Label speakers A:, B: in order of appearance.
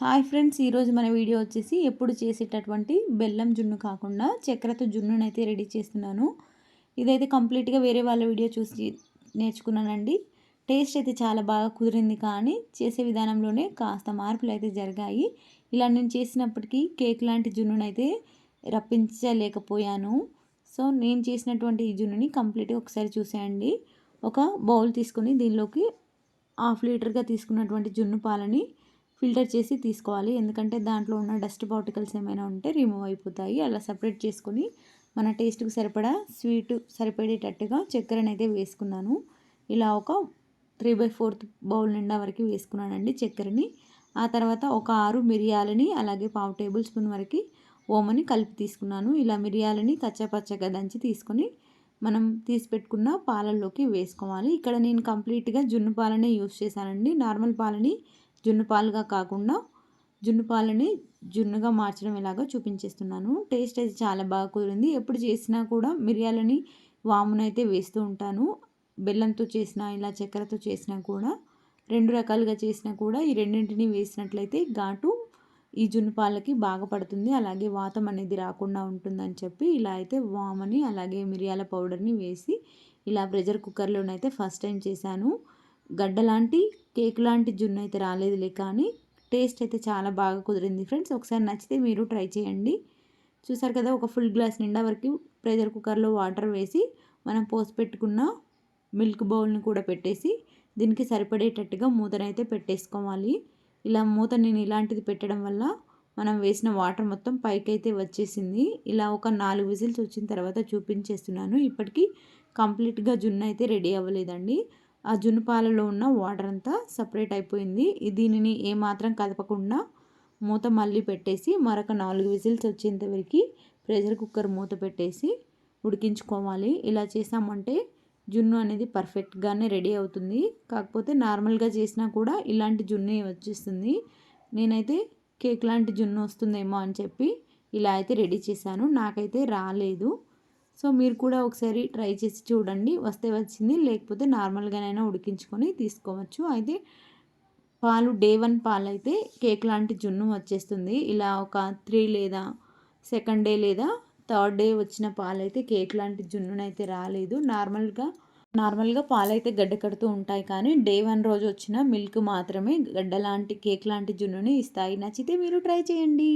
A: Hi friends ఈరోజు మన video వచ్చేసి ఎప్పుడు చేసేటటువంటి బెల్లం జున్ను కాకుండా చక్కెరతో జున్నును అయితే రెడీ చేస్తున్నాను. ఇదైతే కంప్లీట్గా వేరే వాళ్ళ వీడియో చూసి నేర్చుకున్నానండి. టేస్ట్ అయితే చాలా బాగా కుదిరింది కానీ చేసే విధానంలోనే కాస్త మార్పులు అయితే జరిగాయి. ఇలా నేను చేసినప్పటికీ కేక్ లాంటి జున్నును అయితే రప్పించలేకపోయాను. సో నేను చేసినటువంటి ఈ జున్నుని కంప్లీట్గా ఒకసారి చూసేయండి. ఒక బౌల్ తీసుకొని దీనిలోకి హాఫ్ లీటర్గా తీసుకున్నటువంటి జున్ను పాలని ఫిల్టర్ చేసి తీసుకోవాలి. ఎందుకంటే దాంట్లో ఉన్న డస్ట్ పార్టికల్స్ ఏమైనా ఉంటే రిమూవ్ అయిపోతాయి. అలా సపరేట్ చేసుకొని మన టేస్ట్కి సరిపడా స్వీట్ సరిపడేటట్టుగా చక్కెరని అయితే వేసుకున్నాను. ఇలా ఒక త్రీ బై ఫోర్త్ బౌల్ నిండా వరకు వేసుకున్నానండి చక్కెరని. ఆ తర్వాత ఒక ఆరు మిరియాలని అలాగే పావు టేబుల్ స్పూన్ వరకు ఓమని కలిపి తీసుకున్నాను. ఇలా మిరియాలని కచ్చపచ్చగా దంచి తీసుకొని మనం తీసి పెట్టుకున్న పాలల్లోకి వేసుకోవాలి. ఇక్కడ నేను కంప్లీట్గా జున్ను పాలనే యూస్ చేశానండి. నార్మల్ పాలని జున్ను పాలుగా కాకుండా జున్ను పాలని జున్నుగా మార్చడం ఎలాగో చూపించేస్తున్నాను. టేస్ట్ అయితే చాలా బాగా కుదిరింది. ఎప్పుడు చేసినా కూడా మిరియాలని వామునైతే వేస్తూ ఉంటాను. బెల్లంతో చేసినా ఇలా చక్కెరతో చేసినా కూడా రెండు రకాలుగా చేసినా కూడా ఈ రెండింటిని వేసినట్లయితే ఘాటు ఈ జున్ను పాలకి బాగా పడుతుంది. అలాగే వాతం అనేది రాకుండా ఉంటుందని చెప్పి ఇలా అయితే వామని అలాగే మిరియాల పౌడర్ని వేసి ఇలా ప్రెషర్ కుక్కర్లోనైతే ఫస్ట్ టైం చేశాను. గడ్డ లాంటి కేక్ లాంటి జున్ను అయితే రాలేదులే కానీ టేస్ట్ అయితే చాలా బాగా కుదిరింది ఫ్రెండ్స్. ఒకసారి నచ్చితే మీరు ట్రై చేయండి. చూసారు కదా ఒక ఫుల్ గ్లాస్ నిండా వరకు ప్రెషర్ కుక్కర్లో వాటర్ వేసి మనం పోసి పెట్టుకున్న మిల్క్ బౌల్ని కూడా పెట్టేసి దీనికి సరిపడేటట్టుగా మూతనైతే పెట్టేసుకోవాలి. ఇలా మూత నేను ఇలాంటిది పెట్టడం వల్ల మనం వేసిన వాటర్ మొత్తం పైకి అయితే వచ్చేసింది. ఇలా ఒక నాలుగు విజిల్స్ వచ్చిన తర్వాత చూపించేస్తున్నాను. ఇప్పటికీ కంప్లీట్గా జున్ను అయితే రెడీ అవ్వలేదండి. ఆ జున్ను పాలలో ఉన్న వాటర్ అంతా సపరేట్ అయిపోయింది. దీనిని ఏమాత్రం కదపకుండా మూత మళ్ళీ పెట్టేసి మరొక నాలుగు విజిల్స్ వచ్చేంతవరకు ప్రెషర్ కుక్కర్ మూత పెట్టేసి ఉడికించుకోవాలి. ఇలా చేసామంటే జున్ను అనేది పర్ఫెక్ట్గానే రెడీ అవుతుంది. కాకపోతే నార్మల్గా చేసినా కూడా ఇలాంటి జున్నే వచ్చేస్తుంది. నేనైతే కేక్ లాంటి జున్ను వస్తుందేమో అని చెప్పి ఇలా అయితే రెడీ చేశాను. నాకైతే రాలేదు. సో మీరు కూడా ఒకసారి ట్రై చేసి చూడండి. వస్తే వచ్చింది. లేకపోతే నార్మల్గానైనా ఉడికించుకొని తీసుకోవచ్చు. అయితే పాలు డే వన్ పాలు అయితే కేక్ లాంటి జున్ను వచ్చేస్తుంది. ఇలా ఒక త్రీ లేదా సెకండ్ డే లేదా థర్డ్ డే వచ్చిన పాలు అయితే కేక్ లాంటి జున్నునైతే రాలేదు. నార్మల్గా నార్మల్గా పాలు అయితే గడ్డ కడుతూ ఉంటాయి. కానీ డే వన్ రోజు వచ్చిన మిల్క్ మాత్రమే గడ్డ లాంటి కేక్ లాంటి జున్నుని ఇస్తాయి. నచ్చితే మీరు ట్రై చేయండి.